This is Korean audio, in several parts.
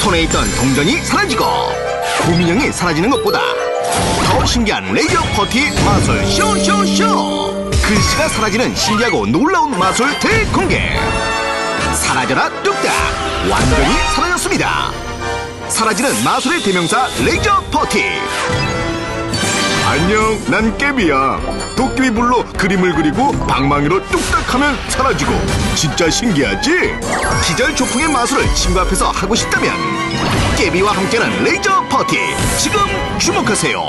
손에 있던 동전이 사라지고 구민형이 사라지는 것보다 더 신기한 레이저 퍼티 마술 쇼쇼쇼! 글씨가 사라지는 신기하고 놀라운 마술 대공개. 사라져라 뚝딱! 완전히 사라졌습니다. 사라지는 마술의 대명사 레이저 퍼티. 안녕 난 깨비야 도깨비 불로 그림을 그리고 방망이로 뚝딱하면 사라지고 진짜 신기하지? 기절 조풍의 마술을 친구 앞에서 하고 싶다면 깨비와 함께하는 레이저 퍼티 지금 주목하세요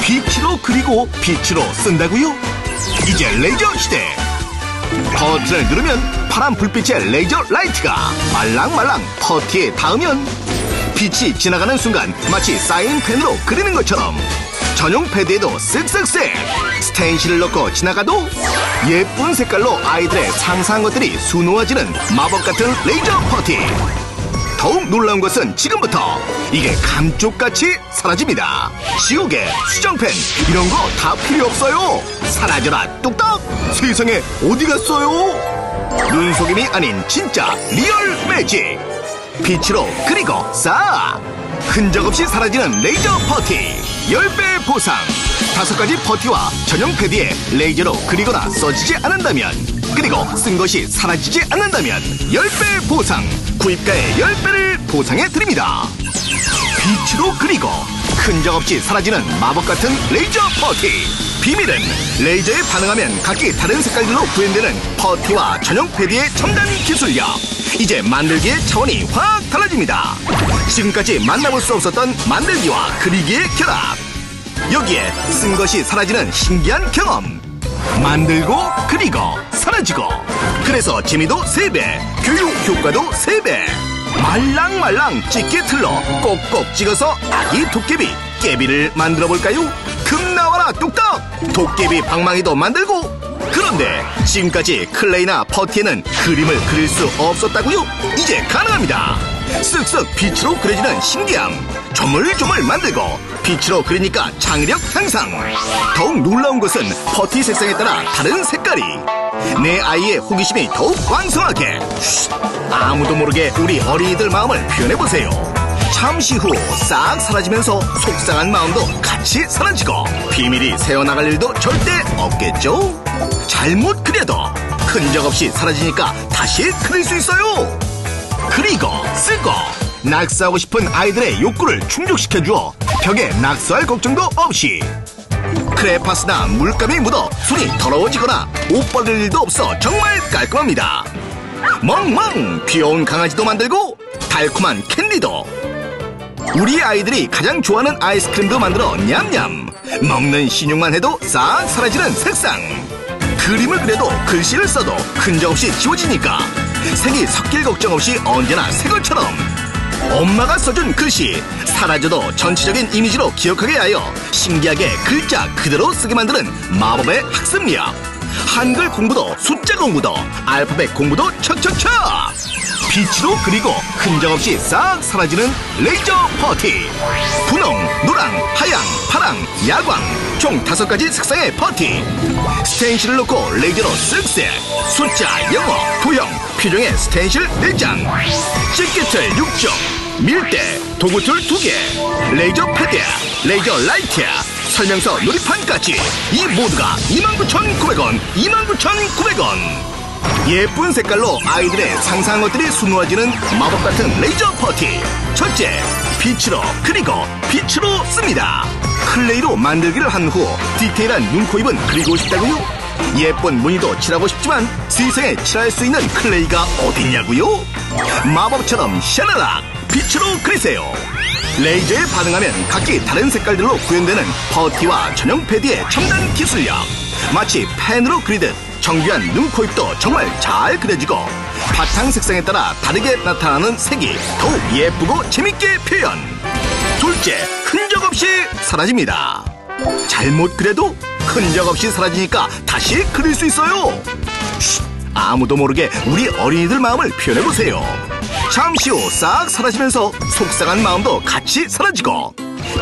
빛으로 그리고 빛으로 쓴다고요? 이제 레이저 시대 버튼을 누르면 파란 불빛의 레이저 라이트가 말랑말랑 퍼티에 닿으면 빛이 지나가는 순간 마치 사인펜으로 그리는 것처럼 전용 패드에도 쓱쓱쓱. 스텐실을 넣고 지나가도 예쁜 색깔로 아이들의 상상한 것들이 수놓아지는 마법 같은 레이저 퍼티. 더욱 놀라운 것은 지금부터 이게 감쪽같이 사라집니다. 지옥에 수정펜 이런 거 다 필요 없어요. 사라져라 뚝딱! 세상에 어디 갔어요? 눈속임이 아닌 진짜 리얼 매직. 빛으로 그리고 싹 흔적 없이 사라지는 레이저 퍼티 10배 보상. 다섯 가지 퍼티와 전용 패드에 레이저로 그리거나 써지지 않는다면 그리고 쓴 것이 사라지지 않는다면 10배 보상. 구입가의 10배를 보상해 드립니다. 빛으로 그리고 흔적 없이 사라지는 마법 같은 레이저 퍼티. 비밀은 레이저에 반응하면 각기 다른 색깔들로 구현되는 퍼티와 전용 패드의 첨단 기술력. 이제 만들기의 차원이 확 달라집니다. 지금까지 만나볼 수 없었던 만들기와 그리기의 결합 여기에 쓴 것이 사라지는 신기한 경험. 만들고 그리고 사라지고. 그래서 재미도 3배 교육 효과도 3배. 말랑말랑 찍게 틀러 꼭꼭 찍어서 아기 도깨비 깨비를 만들어 볼까요? 금 나와라 뚝딱 도깨비 방망이도 만들고. 그런데 지금까지 클레이나 퍼티에는 그림을 그릴 수 없었다고요? 이제 가능합니다 쓱쓱 빛으로 그려지는 신기함. 조물조물 만들고 빛으로 그리니까 창의력 향상. 더욱 놀라운 것은 퍼티 색상에 따라 다른 색깔이. 내 아이의 호기심이 더욱 왕성하게. 쉿, 아무도 모르게 우리 어린이들 마음을 표현해보세요. 잠시 후 싹 사라지면서 속상한 마음도 같이 사라지고 비밀이 새어나갈 일도 절대 없겠죠? 잘못 그려도 흔적 없이 사라지니까 다시 그릴 수 있어요 그리고 쓰고. 낙서하고 싶은 아이들의 욕구를 충족시켜 주어 벽에 낙서할 걱정도 없이. 크레파스나 물감이 묻어 손이 더러워지거나 옷 벗을 일도 없어 정말 깔끔합니다. 멍멍! 귀여운 강아지도 만들고 달콤한 캔디도. 우리 아이들이 가장 좋아하는 아이스크림도 만들어 냠냠. 먹는 신용만 해도 싹 사라지는 색상 그림을 그려도 글씨를 써도 흔적 없이 지워지니까. 색이 섞일 걱정 없이 언제나 새 것처럼. 엄마가 써준 글씨 사라져도 전체적인 이미지로 기억하게 하여 신기하게 글자 그대로 쓰게 만드는 마법의 학습력 한글 공부도 숫자 공부도 알파벳 공부도 척척척! 빛으로 그리고 흔적 없이 싹 사라지는 레이저 퍼티! 분홍, 노랑, 하양, 파랑, 야광 총 다섯 가지 색상의 퍼티 스텐실을 놓고 레이저로 쓱쓱. 숫자, 영어, 도형, 표정의 스텐실 4장. 찍기틀 6종 밀대, 도구툴 2개. 레이저 패드, 레이저 라이트 설명서 놀이판까지. 이 모두가 29,900원 29,900원. 예쁜 색깔로 아이들의 상상한 것들이 수놓아지는 마법 같은 레이저 퍼티. 첫째, 빛으로 그리고 빛으로 씁니다. 클레이로 만들기를 한 후 디테일한 눈, 코, 입은 그리고 싶다고요? 예쁜 무늬도 칠하고 싶지만 세상에 칠할 수 있는 클레이가 어딨냐고요? 마법처럼 샤라락 빛으로 그리세요. 레이저에 반응하면 각기 다른 색깔들로 구현되는 퍼티와 전용 패드의 첨단 기술력. 마치 펜으로 그리듯 정교한 눈, 코, 입도 정말 잘 그려지고 바탕 색상에 따라 다르게 나타나는 색이 더욱 예쁘고 재밌게 표현. 둘째, 흔적 없이 사라집니다. 잘못 그려도 흔적 없이 사라지니까 다시 그릴 수 있어요. 쉿, 아무도 모르게 우리 어린이들 마음을 표현해보세요. 잠시 후 싹 사라지면서 속상한 마음도 같이 사라지고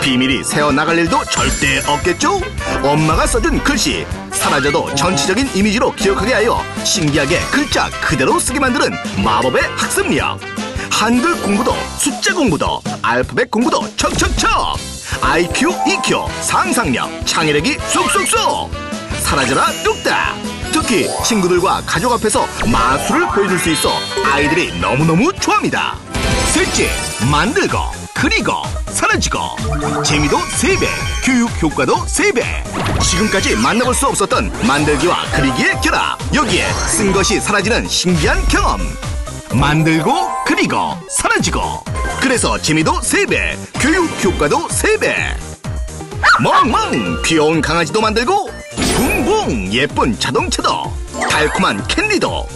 비밀이 새어나갈 일도 절대 없겠죠? 엄마가 써준 글씨 사라져도 전체적인 이미지로 기억하게 하여 신기하게 글자 그대로 쓰게 만드는 마법의 학습력 한글 공부도 숫자 공부도 알파벳 공부도 척척척. IQ, EQ, 상상력, 창의력이 쏙쏙쏙. 사라져라 뚝딱. 특히 친구들과 가족 앞에서 마술을 보여줄 수 있어 아이들이 너무너무 좋아합니다. 셋째 만들고 그리고 사라지고. 재미도 세배 교육 효과도 세배. 지금까지 만나볼 수 없었던 만들기와 그리기의 결합. 여기에 쓴 것이 사라지는 신기한 경험. 만들고 그리고 사라지고. 그래서 재미도 세배 교육 효과도 세배. 멍멍! 귀여운 강아지도 만들고 붕붕! 예쁜 자동차도 달콤한 캔디도.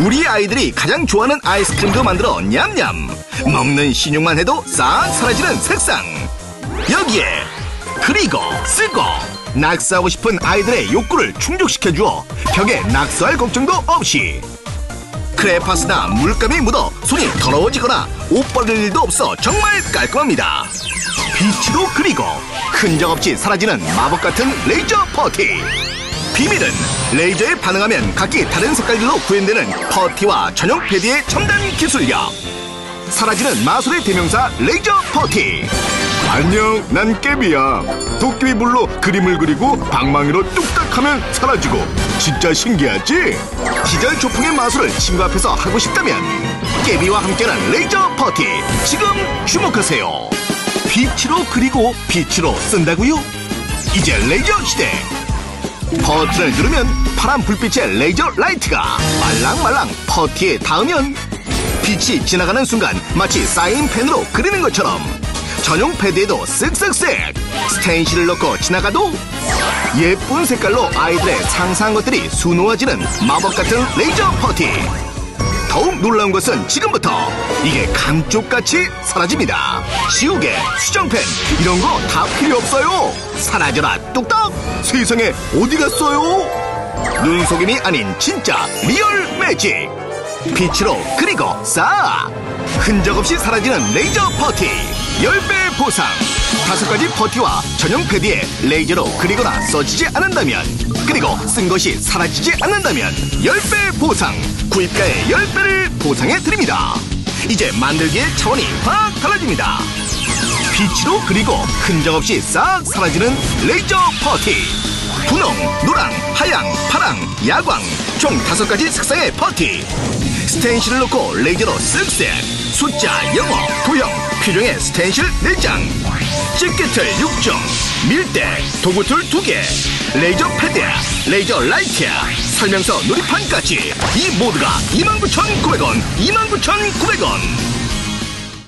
우리 아이들이 가장 좋아하는 아이스크림도 만들어 냠냠. 먹는 신용만 해도 싹 사라지는 색상. 여기에 그리고 쓰고 낙서하고 싶은 아이들의 욕구를 충족시켜 주어 벽에 낙서할 걱정도 없이 크레파스나 물감이 묻어 손이 더러워지거나 옷 버릴 일도 없어 정말 깔끔합니다. 빛으로 그리고 흔적 없이 사라지는 마법 같은 레이저 퍼티. 비밀은 레이저에 반응하면 각기 다른 색깔들로 구현되는 퍼티와 전용 패드의 첨단 기술력 사라지는 마술의 대명사 레이저 퍼티. 안녕 난 깨비야. 도깨비 불로 그림을 그리고 방망이로 뚝딱하면 사라지고 진짜 신기하지? 시절 조풍의 마술을 친구 앞에서 하고 싶다면 깨비와 함께하는 레이저 퍼티 지금 주목하세요 빛으로 그리고 빛으로 쓴다고요? 이제 레이저 시대 퍼티를 누르면 파란 불빛의 레이저 라이트가 말랑말랑 퍼티에 닿으면 빛이 지나가는 순간 마치 사인펜으로 그리는 것처럼 전용 패드에도 쓱쓱쓱 스텐실을 넣고 지나가도 예쁜 색깔로 아이들의 상상한 것들이 수놓아지는 마법 같은 레이저 퍼티 더욱 놀라운 것은 지금부터 이게 감쪽같이 사라집니다. 지우개, 수정펜 이런 거 다 필요 없어요. 사라져라 뚝딱. 세상에 어디 갔어요? 눈속임이 아닌 진짜 리얼 매직. 빛으로 그리고 싹 흔적 없이 사라지는 레이저 퍼티 10배 보상 다섯 가지 퍼티와 전용 패드에 레이저로 그리거나 써지지 않는다면 그리고 쓴 것이 사라지지 않는다면 10배 보상 구입가의 10배를 보상해 드립니다. 이제 만들기의 차원이 확 달라집니다. 빛으로 그리고 흔적 없이 싹 사라지는 레이저 퍼티. 분홍, 노랑, 하양, 파랑, 야광 총 다섯 가지 색상의 퍼티. 스텐실을 넣고 레이저로 쓱쓱 숫자, 영어, 도형, 필용의 스텐실 4장 집게틀 6종 밀대, 도구툴 2개 레이저 패드, 레이저 라이트 설명서 놀이판까지 이 모두가 29,900원 29,900원